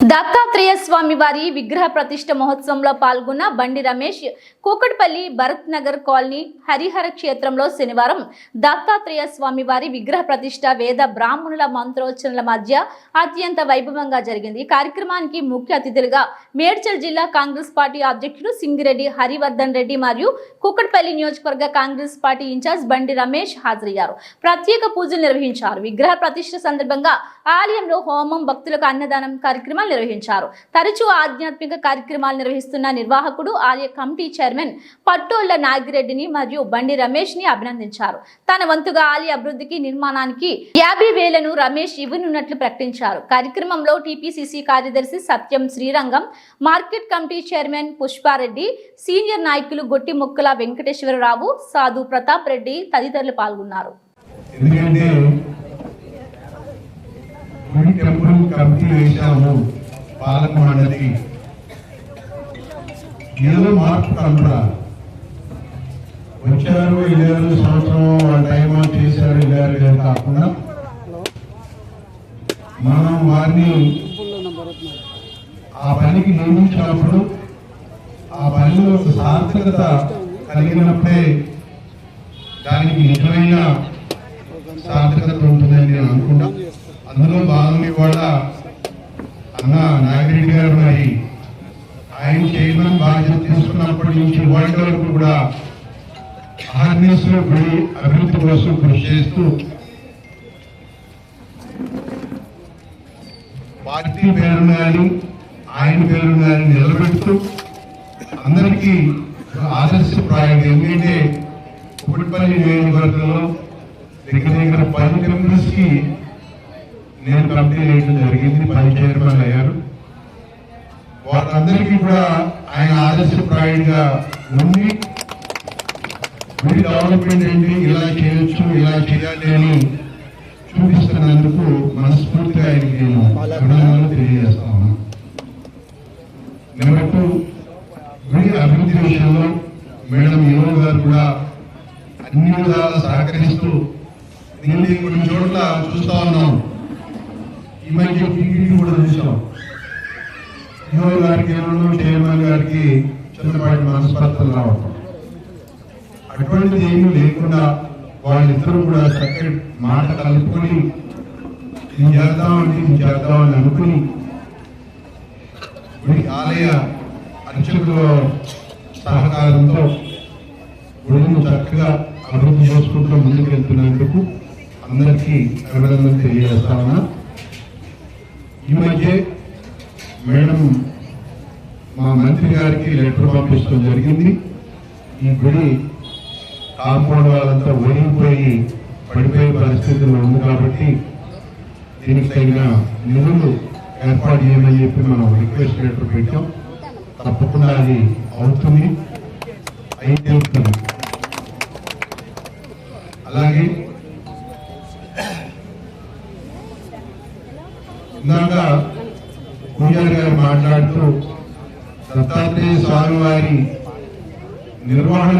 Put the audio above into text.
దత్తాత్రేయ స్వామి వారి విగ్రహ ప్రతిష్ఠ మహోత్సవంలో పాల్గొన్న బండి రమేష్ కూకట్పల్లి భరత్ నగర్ కాలనీ హరిహర క్షేత్రంలో శనివారం దత్తాత్రేయ స్వామి వారి విగ్రహ ప్రతిష్ట వేద బ్రాహ్మణుల మంత్రోచ్చరణల మధ్య అత్యంత వైభవంగా జరిగింది. ఈ కార్యక్రమానికి ముఖ్య అతిథులుగా మేడ్చల్ జిల్లా కాంగ్రెస్ పార్టీ అధ్యక్షుడు సింగిరెడ్డి హరివర్ధన్ రెడ్డి మరియు కూకట్పల్లి నియోజకవర్గ కాంగ్రెస్ పార్టీ ఇన్ఛార్జ్ బండి రమేష్ హాజరయ్యారు. ప్రత్యేక పూజలు నిర్వహించారు. విగ్రహ ప్రతిష్ట సందర్భంగా ఆలయంలో హోమం భక్తులకు అన్నదానం కార్యక్రమం కార్యక్రమాలు నిర్వహించారు. తరచూ ఆధ్యాత్మిక కార్యక్రమాలు నిర్వహిస్తున్న నిర్వాహకుడు ఆలయ కమిటీ చైర్మన్ పట్టోళ్ళ నాగిరెడ్డిని మరియు బండి రమేష్ని అభినందించారు. తన వంతుగా ఆలయ అభివృద్ధికి నిర్మాణానికి యాభై వేలను రమేష్ ఇవ్వనున్నట్లు ప్రకటించారు. కార్యక్రమంలో టీపీసీసీ కార్యదర్శి Satyam Srirangam market committee chairman Pushpa Reddy senior నాయకులు గొట్టి ముక్కల వెంకటేశ్వరరావు సాధు ప్రతాప్ రెడ్డి తదితరులు పాల్గొన్నారు. ఎందుకంటే పాలక మండలి ఏదో మార్పు కనపడా వచ్చారు వెళ్ళారు సంవత్సరం వాళ్ళ టైం చేశారు వెళ్ళారు లేదు కాకుండా మనం వారిని ఆ పనికి నియమించినప్పుడు ఆ పనిలో ఒక సార్థకత కలిగినప్పుడే దానికి నిజమైన సార్థకత ఉంటుందని నేను అనుకున్నా అందులో భాగం ఇవాళ అన్న నాగిరెడ్డి గారు మరి ఆయన చైర్మన్ బాధ్యత తీసుకున్నప్పటి నుంచి ఇవాళ వరకు కూడా ఆర్ఎన్ఎస్లో గుడి అభివృద్ధి కోసం కృషి చేస్తూ పార్టీ పేరును కానీ ఆయన పేరును కానీ నిలబెడుతూ అందరికీ ఆదర్శప్రాయం ఎందుకంటే కుటుంబ నియోజకవర్గంలో దగ్గర దగ్గర పది మెంబర్స్కి నేను కమిటీ వేయడం జరిగింది. పది చైర్మన్ అయ్యారు. వాళ్ళందరికీ కూడా ఆయన ఆదర్శప్రాయంగా ఉండి వీడి డెవలప్మెంట్ ఏంటి ఇలా చేయొచ్చు ఇలా చేయాలి అని చూపిస్తున్నందుకు మనస్ఫూర్తిగా ఆయనకి నేను అభినందనలు తెలియజేస్తాను నెంబర్ టూ వీడి అభివృద్ధి విషయంలో మేడం యువ గారు కూడా అన్ని విధాలా సహకరిస్తూ దీన్ని కొన్ని చోట్ల చూస్తా ఉన్నాం. ఈ మధ్య టీవీ కూడా చూసాం. యువ గారికి ఏమన్నా చైర్మన్ గారికి చిన్నపాటి మనస్పర్ధలు రావటం. అటువంటిది ఏమీ లేకుండా వాళ్ళిద్దరూ కూడా చక్కటి మాట కలుపుకొని ఇది చేద్దామని ఇది చేద్దామని అనుకుని గుడి ఆలయ అర్చకుల సహకారంతో గుడిని చక్కగా అభివృద్ధి చేసుకుంటూ ముందుకు వెళ్తున్నందుకు అందరికీ అభినందనలు తెలియజేస్తా ఉన్నా. ఈ మధ్య మేడం మా మంత్రి గారికి లెటర్ పంపించడం జరిగింది. ఈ గుడి కాంపౌండ్ వాళ్ళంతా ఒరిగిపోయి పడిపోయే పరిస్థితుల్లో ఉంది కాబట్టి దీనికి తగిన నిధులు ఏర్పాటు చేయమని చెప్పి మనం రిక్వెస్ట్ లెటర్ పెట్టాం. తప్పకుండా అది అవుతుంది. అయితే అవుతుంది అలాగే ఇందాక పూజారి గారు మాట్లాడుతూ దత్తాత్రేయ స్వామి వారి నిర్వహణ